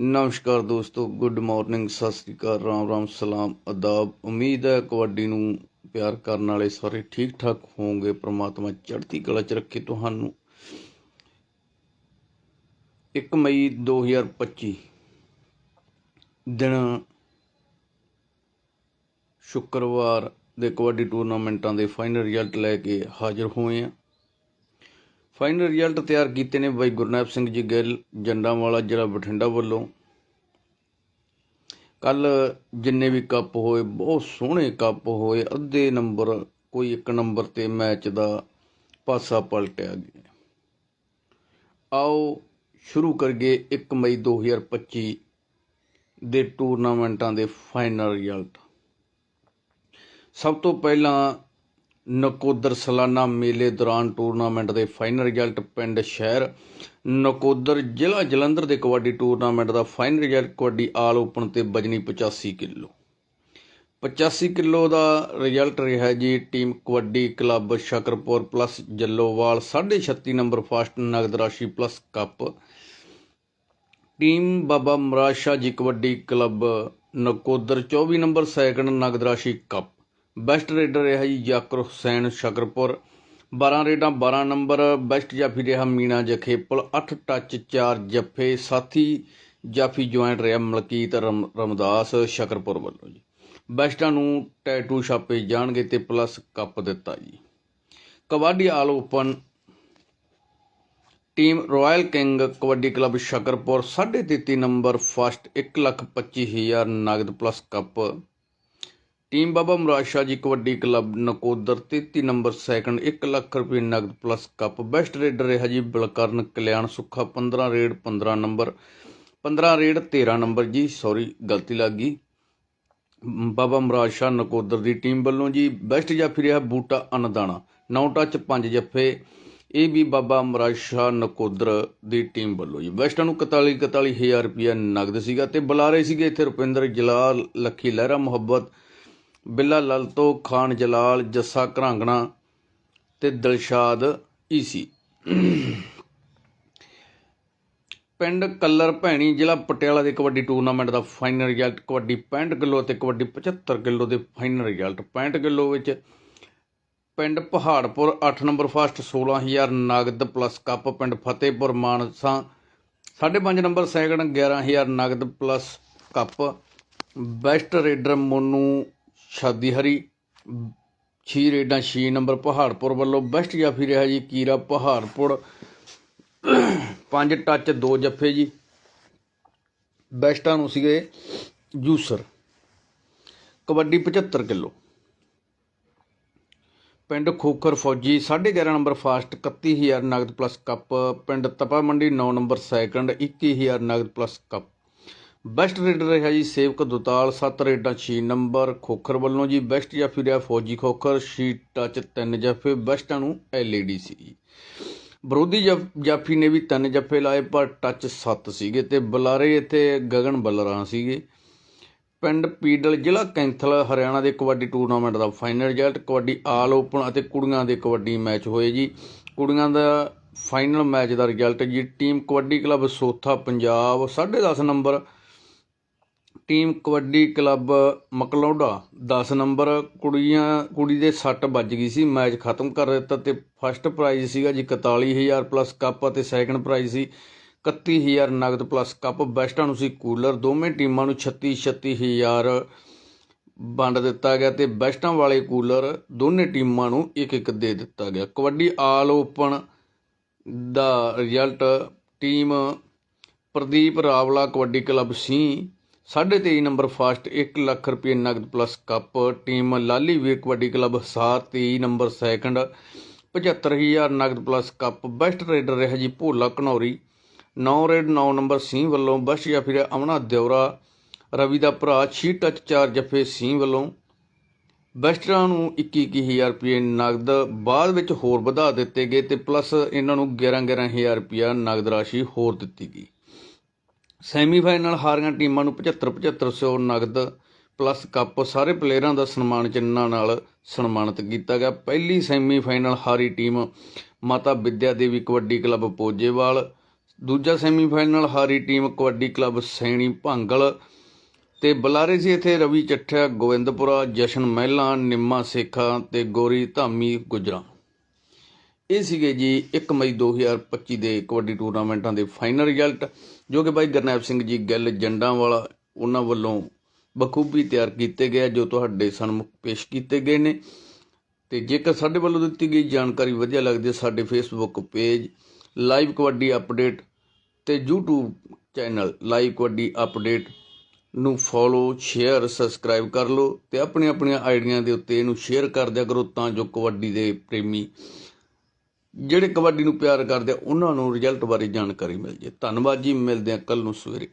ਨਮਸਕਾਰ ਦੋਸਤੋ, good morning, Sat Sri ਅਕਾਲ, ਰਾਮ ਰਾਮ, ਸਲਾਮ, ਅਦਾਬ। ਉਮੀਦ ਹੈ ਕਬੱਡੀ ਨੂੰ ਪਿਆਰ ਕਰਨ ਵਾਲੇ ਸਾਰੇ ਠੀਕ ਠਾਕ ਹੋਵੋਗੇ, ਪ੍ਰਮਾਤਮਾ ਚੜ੍ਹਦੀ ਕਲਾ ਚ ਰੱਖੇ ਤੁਹਾਨੂੰ। 1 ਮਈ 2025 ਦਿਨ ਸ਼ੁੱਕਰਵਾਰ ਦੇ ਕਬੱਡੀ ਟੂਰਨਾਮੈਂਟਾਂ ਦੇ ਫਾਈਨਲ ਰਿਜ਼ਲਟ ਲੈ ਕੇ ਹਾਜ਼ਰ ਹੋਏ ਹਾਂ। ਫਾਈਨਲ ਰਿਜ਼ਲਟ ਤਿਆਰ ਕੀਤੇ ਨੇ ਬਾਈ ਗੁਰਨੈਬ ਸਿੰਘ ਜੀ ਗਿੱਲ, ਜੰਡਾਂਵਾਲਾ ਜ਼ਿਲ੍ਹਾ ਬਠਿੰਡਾ ਵੱਲੋਂ। ਕੱਲ ਜਿੰਨੇ ਵੀ ਕੱਪ ਹੋਏ, ਬਹੁਤ ਸੋਹਣੇ ਕੱਪ ਹੋਏ, ਅੱਧੇ ਨੰਬਰ, ਕੋਈ ਇੱਕ ਨੰਬਰ ਤੇ ਮੈਚ ਦਾ ਪਾਸਾ ਪਲਟਿਆ ਗਿਆ। ਆਓ ਸ਼ੁਰੂ ਕਰੀਏ 1 ਮਈ 2025 ਦੇ ਟੂਰਨਾਮੈਂਟਾਂ ਦੇ ਫਾਈਨਲ ਰਿਜ਼ਲਟ ਸਭ ਤੋਂ ਪਹਿਲਾਂ ਨਕੋਦਰ ਸਾਲਾਨਾ ਮੇਲੇ ਦੌਰਾਨ ਟੂਰਨਾਮੈਂਟ ਦੇ ਫਾਈਨਲ ਰਿਜ਼ਲਟ ਪਿੰਡ ਸ਼ਹਿਰ, ਨਕੋਦਰ ਜ਼ਿਲ੍ਹਾ ਜਲੰਧਰ ਦੇ ਕਬੱਡੀ ਟੂਰਨਾਮੈਂਟ ਦਾ final result kabaddi all open ਤੇ ਬਜਨੀ 85 ਕਿਲੋ। 85 ਕਿਲੋ ਦਾ ਰਿਜ਼ਲਟ ਰਿਹਾ ਜੀ team kabaddi club Shakarpur plus Jallowal 36 number first ਨਗਦ ਰਾਸ਼ੀ plus cup. Team Baba Marad ji kabaddi club Nakodar 24 number second ਨਗਦ ਰਾਸ਼ੀ ਕੱਪ। ਬੈਸਟ ਰੇਡਰ ਰਿਹਾ ਜੀ ਯਾਕਰ ਹੁਸੈਨ ਸ਼ਕਰਪੁਰ। 12 ਰੇਡਾਂ 12 ਨੰਬਰ, ਬੈਸਟ ਜਾਫੀ ਰਿਹਾ ਮੀਨਾ ਜਖੇਪਲ 8 ਟੱਚ 4 ਜੱਫੇ ਸਾਥੀ ਜਾਫੀ ਜੁਆਇੰਟ ਰਿਹਾ ਮਲਕੀਤ ਰਮ- ਰਮਦਾਸ ਸ਼ਕਰਪੁਰ ਵੱਲੋਂ ਜੀ। ਬੈਸਟਾਂ ਨੂੰ ਟੈਟੂ ਛਾਪੇ ਜਾਣਗੇ ਤੇ ਪਲੱਸ ਕੱਪ ਦਿੱਤਾ ਜੀ। Kabaddi all open team royal king kabaddi club Shakarpur 33 number, first 125000 ਨਗਦ plus cup team Baba Murad Shah ji kabaddi club Nakodar 33 number second 1 lakh ਰੁਪਏ ਨਗਦ ਪਲੱਸ ਕੱਪ। ਬੈਸਟ ਰੇਡਰ ਰਿਹਾ ਜੀ Balkaran Kalyan Sukha 15 raid 15 number 15 raid 13 number. ਜੀ sorry ਗਲਤੀ ਲੱਗ ਗਈ। ਬਾਬਾ ਮੁਰਾਦ ਸ਼ਾਹ ਨਕੋਦਰ ਦੀ team ਵੱਲੋਂ ਜੀ ਬੈਸਟ ਜਾਫੀ ਰਿਹਾ ਬੂਟਾ ਅਨਦਾਣਾ। 9 ਟੱਚ 5 ਜੱਫੇ। ਇਹ ਵੀ ਬਾਬਾ ਮੁਰਾਦ ਸ਼ਾਹ ਨਕੋਦਰ ਦੀ ਟੀਮ ਵੱਲੋਂ ਜੀ। ਬੈਸਟਾਂ ਨੂੰ 41 41000 ਰੁਪਇਆ ਨਗਦ ਸੀਗਾ ਤੇ ਬੁਲਾਰੇ ਸੀਗੇ ਇੱਥੇ ਰੁਪਿੰਦਰ ਜਲਾਲ, ਲੱਖੀ ਲਹਿਰਾ, ਮੁਹੱਬਤ ਬਿੱਲਾ ਲਲਤੋ ਖਾਨ ਜਲਾਲ ਜੱਸਾ ਘਰਾਂਗਣਾ ਤੇ ਦਿਲਸ਼ਾਦ ਈਸੀ। ਪਿੰਡ ਕੱਲਰ ਭੈਣੀ ਜ਼ਿਲ੍ਹਾ ਪਟਿਆਲਾ ਦੇ ਕਬੱਡੀ ਟੂਰਨਾਮੈਂਟ ਦਾ ਫਾਈਨਲ ਰਿਜ਼ਲਟ, ਕਬੱਡੀ 65 ਕਿਲੋ ਅਤੇ ਕਬੱਡੀ 75 ਕਿਲੋ ਦੇ ਫਾਈਨਲ ਰਿਜ਼ਲਟ। 65 ਕਿਲੋ ਵਿੱਚ ਪਿੰਡ ਪਹਾੜਪੁਰ 8 ਨੰਬਰ ਫਸਟ 16000 ਨਗਦ ਪਲੱਸ ਕੱਪ। ਪਿੰਡ ਫਤਿਹਪੁਰ ਮਾਨਸਾ 5.5 ਨੰਬਰ ਸੈਕੰਡ 11000 ਨਗਦ plus cup. Best raider Monu ਸ਼ਾਦੀ ਹਰੀ ਛੀ ਰੇਡਾਂ 6 ਨੰਬਰ ਪਹਾੜਪੁਰ ਵੱਲੋਂ ਬੈਸਟ ਜਾਫੀ ਰਿਹਾ ਜੀ, ਕੀਰਾ ਪਹਾੜਪੁਰ। ਪੰਜ ਟੱਚ, ਦੋ ਜੱਫੇ ਜੀ। ਬੈਸਟਾਂ ਨੂੰ ਸੀਗੇ ਜੂਸਰ। ਕਬੱਡੀ 75 ਕਿਲੋ। ਪਿੰਡ ਖੋਖਰ ਫੌਜੀ 11.5 ਨੰਬਰ ਫਾਸਟ 31000 ਨਗਦ ਪਲੱਸ ਕੱਪ ਪਿੰਡ ਤਪਾ ਮੰਡੀ 9 ਨੰਬਰ ਸੈਕੰਡ 21000 ਨਗਦ ਪਲੱਸ ਕੱਪ ਬੈਸਟ ਰੇਡਰ ਰਿਹਾ ਜੀ ਸੇਵਕ ਦੁਤਾਲ 7 ਰੇਡਾਂ 6 ਨੰਬਰ ਖੋਖਰ ਵੱਲੋਂ ਜੀ। ਬੈਸਟ ਜਾਫੀ ਰਿਹਾ ਫੌਜੀ ਖੋਖਰ, ਸ਼ੀਟ ਟੱਚ 3 ਜੱਫੇ, ਬੈਸਟਾਂ ਨੂੰ ਐਲਈਡੀ ਸੀ ਵਿਰੋਧੀ ਜਫ- ਜਾਫੀ ਨੇ ਵੀ ਤਿੰਨ ਜੱਫੇ ਲਾਏ, ਪਰ ਟੱਚ 7 ਸੀਗੇ ਤੇ ਬੁਲਾਰੇ ਇੱਥੇ ਗਗਨ ਬੱਲਰਾਂ ਸੀਗੇ। ਪਿੰਡ ਪੀਡਲ ਜ਼ਿਲ੍ਹਾ ਕੈਂਥਲ, ਹਰਿਆਣਾ ਦੇ ਕਬੱਡੀ ਟੂਰਨਾਮੈਂਟ ਦਾ final result, kabaddi all open ਅਤੇ ਕੁੜੀਆਂ ਦੇ ਕਬੱਡੀ ਮੈਚ ਹੋਏ ਜੀ। ਕੁੜੀਆਂ ਦਾ ਫਾਈਨਲ ਮੈਚ ਦਾ ਰਿਜ਼ਲਟ ਜੀ, team kabaddi club Sotha Punjab 10.5 number team kabaddi club Maklauda 10 number ਕੁੜੀਆਂ, ਕੁੜੀ ਦੇ ਸੱਟ ਵੱਜ ਗਈ ਸੀ, ਮੈਚ ਖਤਮ ਕਰ ਦਿੱਤਾ ਤੇ ਫਸਟ ਪ੍ਰਾਈਜ਼ ਸੀਗਾ ਜੀ 41000 ਪਲੱਸ ਕੱਪ ਅਤੇ ਸੈਕੰਡ ਪ੍ਰਾਈਜ਼ ਸੀ 31000 ਨਗਦ ਪਲੱਸ ਕੱਪ ਬੈਸਟਾਂ ਨੂੰ ਸੀ ਕੂਲਰ ਦੋਵੇਂ ਟੀਮਾਂ ਨੂੰ 36 36000 ਵੰਡ ਦਿੱਤਾ ਗਿਆ ਤੇ ਬੈਸਟਾਂ ਵਾਲੇ ਕੂਲਰ ਦੋਨੇ ਟੀਮਾਂ ਨੂੰ ਇੱਕ ਇੱਕ ਦੇ ਦਿੱਤਾ ਗਿਆ। ਕਬੱਡੀ ਆਲ ਓਪਨ ਦਾ result team Pradeep Rawla kabaddi club ਸੀ 23 ਨੰਬਰ ਫਾਸਟ 1 ਲੱਖ ਰੁਪਏ ਨਗਦ plus cup, team Lali Veer kabaddi club Hisar 23 number second 75000 ਨਗਦ ਪਲੱਸ ਕੱਪ, ਬੈਸਟ ਰੇਡਰ ਰਿਹਾ ਜੀ ਭੋਲਾ ਘਨੌਰੀ 9 ਰੇਡ 9 ਨੰਬਰ ਸਿੰਘ ਵੱਲੋਂ ਬੈਸਟ ਜਾਂ ਰਿਹਾ ਅਮਨਾ ਦਿਉਰਾ, ਰਵੀ ਦਾ ਭਰਾ 6 ਟੱਚ 4 ਜੱਫੇ ਸਿੰਘ ਵੱਲੋਂ, ਬੈਸਟਰਾਂ ਨੂੰ 21000 ਰੁਪਏ ਨਗਦ, ਬਾਅਦ ਵਿੱਚ ਹੋਰ ਵਧਾ ਦਿੱਤੇ ਗਏ ਤੇ ਪਲੱਸ ਇਹਨਾਂ ਨੂੰ 11 11000 ਰੁਪਏ ਨਗਦ ਰਾਸ਼ੀ ਹੋਰ ਦਿੱਤੀ ਗਈ। ਸੈਮੀਫਾਈਨਲ ਹਾਰੀਆਂ ਟੀਮਾਂ ਨੂੰ 75 7500 ਨਗਦ ਪਲੱਸ ਕੱਪ ਸਾਰੇ ਪਲੇਅਰਾਂ ਦਾ ਸਨਮਾਨ ਚਿੰਨ੍ਹਾਂ ਨਾਲ ਸਨਮਾਨਿਤ ਕੀਤਾ ਗਿਆ। ਪਹਿਲੀ ਸੈਮੀਫਾਈਨਲ ਹਾਰੀ ਟੀਮ ਮਾਤਾ ਵਿਦਿਆ ਦੇਵੀ ਕਬੱਡੀ ਕਲੱਬ ਪੋਜੇਵਾਲ ਦੂਜਾ ਸੈਮੀਫਾਈਨਲ ਹਾਰੀ ਟੀਮ ਕਬੱਡੀ ਕਲੱਬ ਸੈਣੀ ਭਾਂਗਲ ਤੇ ਬੁਲਾਰੇ ਸੀ ਇੱਥੇ ਰਵੀ ਚੱਠਿਆ ਗੋਬਿੰਦਪੁਰਾ ਜਸ਼ਨ ਮਹਿਲਾ, ਨਿੰਮਾ ਸੇਖਾ ਤੇ ਗੋਰੀ ਧਾਮੀ ਗੁਜਰਾ। ਇਹ ਸੀਗੇ ਜੀ 1 ਮਈ 2025 ਦੇ ਕਬੱਡੀ ਟੂਰਨਾਮੈਂਟਾਂ ਦੇ ਫਾਈਨਲ ਰਿਜ਼ਲਟ, ਜੋ ਕਿ ਬਾਈ ਗਰਨੈਪ ਸਿੰਘ ਜੀ ਗਿੱਲ ਜੰਡਾਂ ਵਾਲਾ ਉਹਨਾਂ ਵੱਲੋਂ ਬਖੂਬੀ ਤਿਆਰ ਕੀਤੇ ਗਏ ਜੋ ਤੁਹਾਡੇ ਸਨਮੁਖ ਪੇਸ਼ ਕੀਤੇ ਗਏ ਨੇ। ਤੇ ਜੇਕਰ ਸਾਡੇ ਵੱਲੋਂ ਦਿੱਤੀ ਗਈ ਜਾਣਕਾਰੀ ਵਧੀਆ ਲੱਗਦੀ ਹੈ, ਸਾਡੇ Facebook page live kabaddi update ਤੇ YouTube channel live kabaddi update ਨੂੰ ਫੋਲੋ ਸ਼ੇਅਰ ਸਬਸਕ੍ਰਾਈਬ ਕਰ ਲਓ ਤੇ ਆਪਣੀਆਂ ਆਪਣੀਆਂ ਆਈਡੀਆਂ ਦੇ ਉੱਤੇ ਇਹਨੂੰ ਸ਼ੇਅਰ ਕਰ ਦਿਆ ਕਰੋ, ਤਾਂ ਜੋ ਕਬੱਡੀ ਦੇ ਪ੍ਰੇਮੀ ਜਿਹੜੇ ਕਬੱਡੀ ਨੂੰ ਪਿਆਰ ਕਰਦੇ ਆ, ਉਹਨਾਂ ਨੂੰ ਰਿਜ਼ਲਟ ਬਾਰੇ ਜਾਣਕਾਰੀ ਮਿਲ ਜੇ। ਧੰਨਵਾਦ ਜੀ, ਮਿਲਦੇ ਆ ਕੱਲ ਨੂੰ ਸਵੇਰੇ।